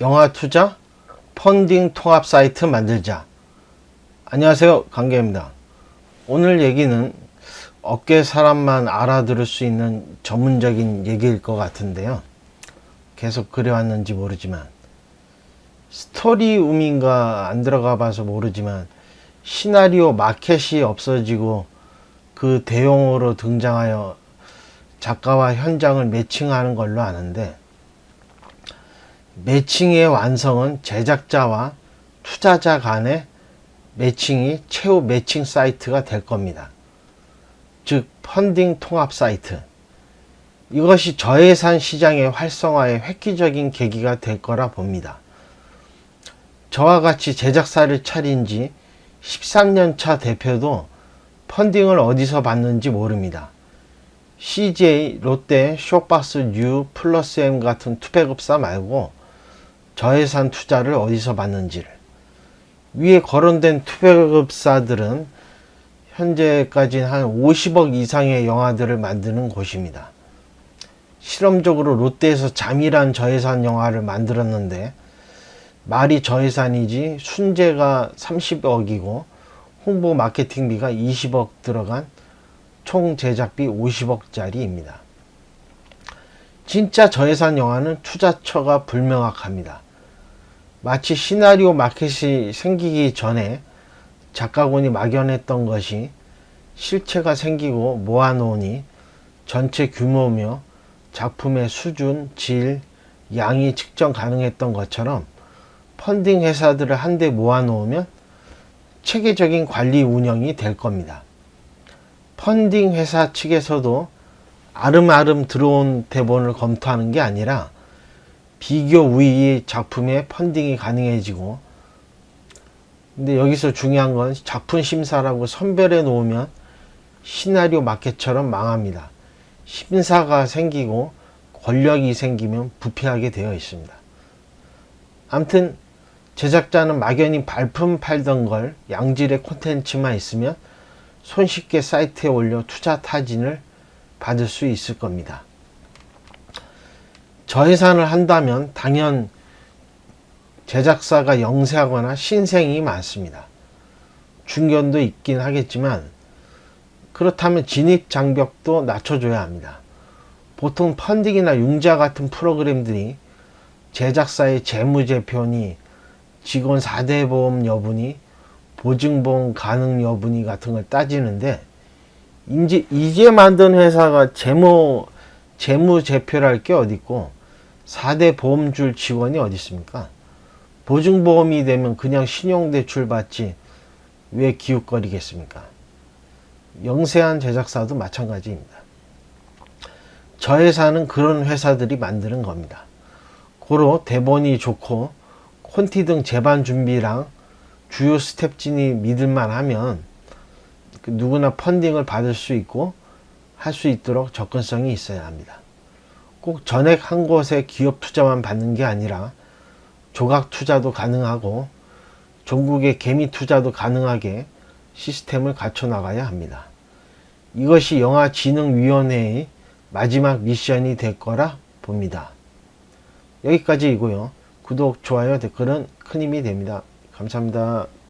영화 투자 펀딩 통합 사이트 만들자. 안녕하세요. 강계입니다. 오늘 얘기는 업계 사람만 알아들을 수 있는 전문적인 얘기일 것 같은데요. 계속 그래왔는지 모르지만 스토리움인가 안 들어가 봐서 모르지만 시나리오 마켓이 없어지고 그 대용어로 등장하여 작가와 현장을 매칭하는 걸로 아는데 매칭의 완성은 제작자와 투자자 간의 매칭이 최후 매칭 사이트가 될 겁니다. 즉 펀딩 통합 사이트. 이것이 저예산 시장의 활성화에 획기적인 계기가 될 거라 봅니다. 저와 같이 제작사를 차린 지 13년 차 대표도 펀딩을 어디서 받는지 모릅니다. CJ, 롯데, 쇼박스, 뉴, 플러스 M 같은 투배급사 말고 저예산 투자를 어디서 받는지를 위에 거론된 투배급사들은 현재까지 한 50억 이상의 영화들을 만드는 곳입니다. 실험적으로 롯데에서 잠이란 저예산 영화를 만들었는데 말이 저예산이지 순재가 30억이고 홍보 마케팅비가 20억 들어간 총 제작비 50억짜리입니다. 진짜 저예산 영화는 투자처가 불명확합니다. 마치 시나리오 마켓이 생기기 전에 작가군이 막연했던 것이 실체가 생기고 모아놓으니 전체 규모며 작품의 수준, 질, 양이 측정 가능했던 것처럼 펀딩 회사들을 한데 모아놓으면 체계적인 관리 운영이 될 겁니다. 펀딩 회사 측에서도 아름아름 들어온 대본을 검토하는 게 아니라 비교 우위의 작품에 펀딩이 가능해지고 근데 여기서 중요한 건 작품 심사라고 선별해 놓으면 시나리오 마켓처럼 망합니다. 심사가 생기고 권력이 생기면 부패하게 되어 있습니다. 아무튼 제작자는 막연히 발품 팔던 걸 양질의 콘텐츠만 있으면 손쉽게 사이트에 올려 투자 타진을 받을 수 있을 겁니다. 저예산을 한다면 당연 제작사가 영세하거나 신생이 많습니다. 중견도 있긴 하겠지만 그렇다면 진입 장벽도 낮춰줘야 합니다. 보통 펀딩이나 융자 같은 프로그램들이 제작사의 재무제표니 직원 4대 보험 여부니 보증보험 가능 여부니 같은 걸 따지는데 이제 이제 만든 회사가 재무 재무제표랄 게 어디 있고 4대 보험줄 직원이 어디 있습니까? 보증보험이 되면 그냥 신용대출 받지 왜 기웃거리겠습니까? 영세한 제작사도 마찬가지입니다. 저회사는 그런 회사들이 만드는 겁니다. 고로 대본이 좋고 콘티 등 제반 준비랑 주요 스텝진이 믿을만 하면 그 누구나 펀딩을 받을 수 있고 할 수 있도록 접근성이 있어야 합니다. 꼭 전액 한 곳에 기업 투자만 받는 게 아니라 조각 투자도 가능하고 전국의 개미 투자도 가능하게 시스템을 갖춰 나가야 합니다. 이것이 영화진흥위원회의 마지막 미션이 될 거라 봅니다. 여기까지이고요. 구독, 좋아요, 댓글은 큰 힘이 됩니다. 감사합니다.